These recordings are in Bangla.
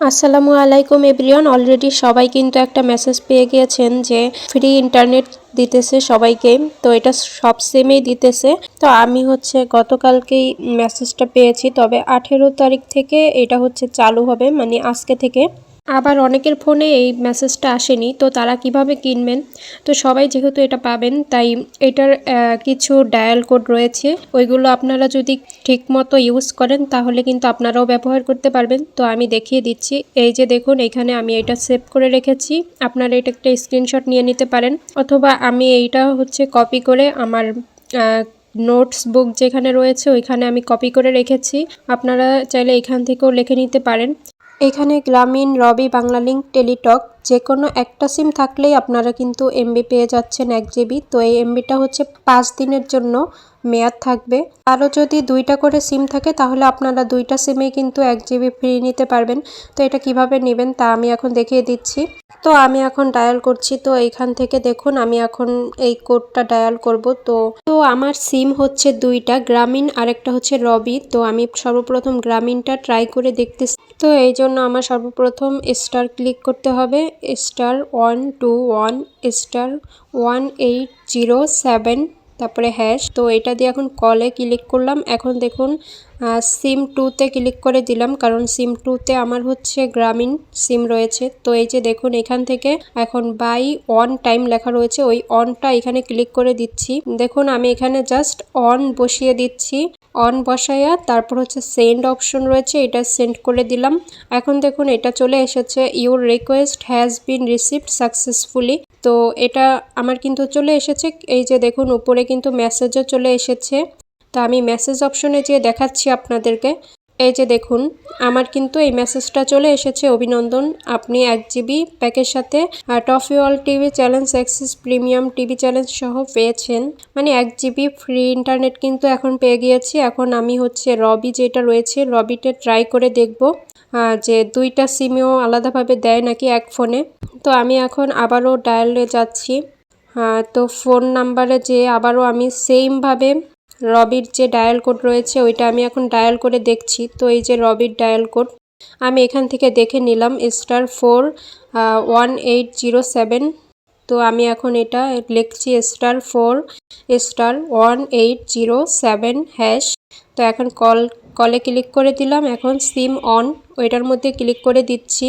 আসসালামু আলাইকুম এভরিওয়ান। অলরেডি সবাই কিন্তু একটা মেসেজ পেয়ে গিয়েছেন যে ফ্রি ইন্টারনেট দিতেছে সবাইকে। তো এটা সব সেমেই দিতেছে। তো আমি হচ্ছে গতকালকেই মেসেজটা পেয়েছি। তবে আঠেরো তারিখ থেকে এটা হচ্ছে চালু হবে মানে আজকে থেকে। আবার অনেকের ফোনে এই মেসেজটা আসেনি, তো তারা কীভাবে কিনবেন? তো সবাই যেহেতু এটা পাবেন, তাই এটার কিছু ডায়াল কোড রয়েছে। ওইগুলো আপনারা যদি ঠিকমতো ইউজ করেন, তাহলে কিন্তু আপনারাও ব্যবহার করতে পারবেন। তো আমি দেখিয়ে দিচ্ছি। এই যে দেখুন, এখানে আমি এটা সেভ করে রেখেছি। আপনারা এটা একটা স্ক্রিনশট নিয়ে নিতে পারেন। অথবা আমি এইটা হচ্ছে কপি করে আমার নোটস বুক যেখানে রয়েছে, ওইখানে আমি কপি করে রেখেছি। আপনারা চাইলে এখান থেকেও লিখে নিতে পারেন। এখানে গ্রামীণ রবি বাংলালিংক টেলিটক যে কোনো একটা সিম থাকলেই আপনারা কিন্তু এমবি পেয়ে যাচ্ছেন এক জিবি তো এই এমবিটা হচ্ছে পাঁচ দিনের জন্য মেয়াদ থাকবে। আরও যদি দুইটা করে সিম থাকে, তাহলে আপনারা দুইটা সিমেই কিন্তু এক জিবি ফ্রি নিতে পারবেন। তো এটা কীভাবে নেবেন তা আমি এখন দেখিয়ে দিচ্ছি। তো আমি এখন ডায়াল করছি, তো এইখান থেকে দেখুন আমি এখন এই কোডটা ডায়াল করব। তো তো আমার সিম হচ্ছে দুইটা, গ্রামীণ আরেকটা হচ্ছে রবি। তো আমি সর্বপ্রথম গ্রামীণটা ট্রাই করে দেখতে তো এই জন্য আমার সর্বপ্রথম স্টার ক্লিক করতে হবে star one two one star one eight zero seven তারপরে হ্যাশ তো এটা দিয়ে এখন কলে ক্লিক করলাম। এখন দেখুন সিম টুতে ক্লিক করে দিলাম, কারণ সিম টুতে আমার হচ্ছে গ্রামীণ সিম রয়েছে। তো এই যে দেখুন, এখান থেকে এখন বাই অন টাইম লেখা রয়েছে। ওই অনটা এখানে ক্লিক করে দিচ্ছি। দেখুন, আমি এখানে জাস্ট অন বসিয়ে দিচ্ছি। অন বসাইয়া তারপর হচ্ছে সেন্ড অপশন রয়েছে, এটা সেন্ড করে দিলাম। এখন দেখুন, এটা চলে এসেছে your request has been received successfully তো এটা আমার কিন্তু চলে এসেছে। এই যে দেখুন, উপরে কিন্তু মেসেজও চলে এসেছে। তো আমি মেসেজ অপশনে যেয়ে দেখাচ্ছি আপনাদেরকে। এই যে দেখুন, আমার কিন্তু এই মেসেজটা চলে এসেছে। অভিনন্দন, আপনি এক জিবি প্যাকের সাথে Toffee all TV challenge access premium TV challenge সহ পেয়েছেন। মানে এক জিবি ফ্রি ইন্টারনেট কিন্তু এখন পেয়ে গিয়েছি। এখন আমি হচ্ছে রবি যেটা রয়েছে রবিতে ট্রাই করে দেখব। যে দুইটা সিমেও আলাদাভাবে দেয় নাকি এক ফোনে তো আমি এখন আবারও ডায়ালে যাচ্ছি। আহ, তো ফোন নাম্বারে যে আবারও আমি সেমভাবে রবির যে ডায়াল কোড রয়েছে ওইটা আমি এখন ডায়াল করে দেখছি। তো এই যে রবির ডায়াল কোড আমি এখান থেকে দেখে নিলাম star four one eight zero seven. তো আমি এখন এটা লিখছি star four star one eight zero seven hash. তো এখন কল কলে ক্লিক করে দিলাম এখন সিম অন ওইটার মধ্যে ক্লিক করে দিচ্ছি।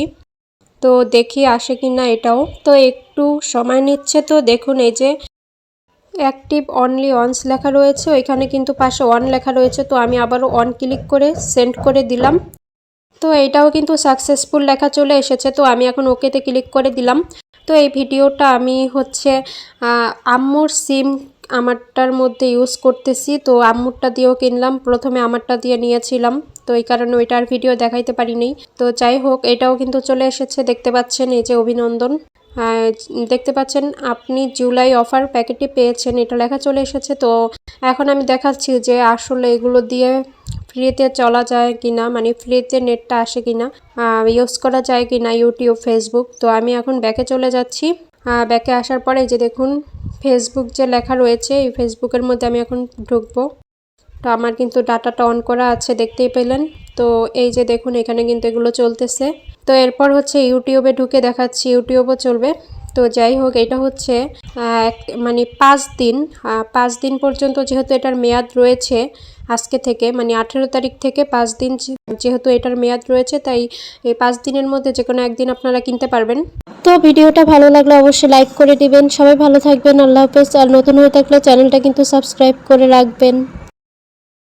তো দেখি আসে কি না এটাও। তো একটু সময় নিচ্ছে তো, দেখুন এই যে অ্যাক্টিভ অনলি অনস লেখা রয়েছে, ওইখানে কিন্তু পাশে অন লেখা রয়েছে, তো আমি আবারও অন ক্লিক করে সেন্ড করে দিলাম। তো এটাও কিন্তু সাকসেসফুল লেখা চলে এসেছে, তো আমি এখন ওকেতে ক্লিক করে দিলাম। তো এই ভিডিওটা আমি হচ্ছে আম্মুর সিম আমারটার মধ্যে ইউজ করতেছি, তো আম্মুরটা দিয়েও কিনলাম, প্রথমে আমারটা দিয়ে নিয়েছিলাম। তো এই কারণে ওইটার ভিডিও দেখাইতে পারিনি। তো যাই হোক, এটাও কিন্তু চলে এসেছে, দেখতে পাচ্ছেন এই যে অভিনন্দন। দেখতে পাচ্ছেন, আপনি জুলাই অফার প্যাকেটটি পেয়েছেন, এটা লেখা চলে এসেছে। তো এখন আমি দেখাচ্ছি যে আসলে এগুলো দিয়ে ফ্রিতে চলা যায় কিনা মানে ফ্রিতে নেটটা আসে কিনা ইউজ করা যায় কিনা ইউটিউব ফেসবুক তো আমি এখন ব্যাকে চলে যাচ্ছি। ব্যাকে আসার পরে যে দেখুন ফেসবুক যে লেখা রয়েছে, এই ফেসবুকের মধ্যে আমি এখন ঢুকবো। তো আমার কিন্তু ডাটাটা অন করা আছে, দেখতেই পেলেন। তো এই যে দেখুন, এখানে কিন্তু এগুলো চলতেছে। তো এরপর হচ্ছে ইউটিউবে ঢুকে দেখাচ্ছি, ইউটিউবও চলবে। তো যাই হোক, এটা হচ্ছে মানে পাঁচ দিন পাঁচ দিন পর্যন্ত যেহেতু এটার মেয়াদ রয়েছে আজকে থেকে মানে আঠেরো তারিখ থেকে পাঁচ দিন যেহেতু এটার মেয়াদ রয়েছে, তাই এই পাঁচ দিনের মধ্যে যে কোনো একদিন আপনারা কিনতে পারবেন। তো ভিডিওটা ভালো লাগলে অবশ্যই লাইক করে দিবেন। সবাই ভালো থাকবেন, আল্লাহ হাফেজ। আর নতুন হয়ে থাকলে চ্যানেলটা কিন্তু সাবস্ক্রাইব করে রাখবেন।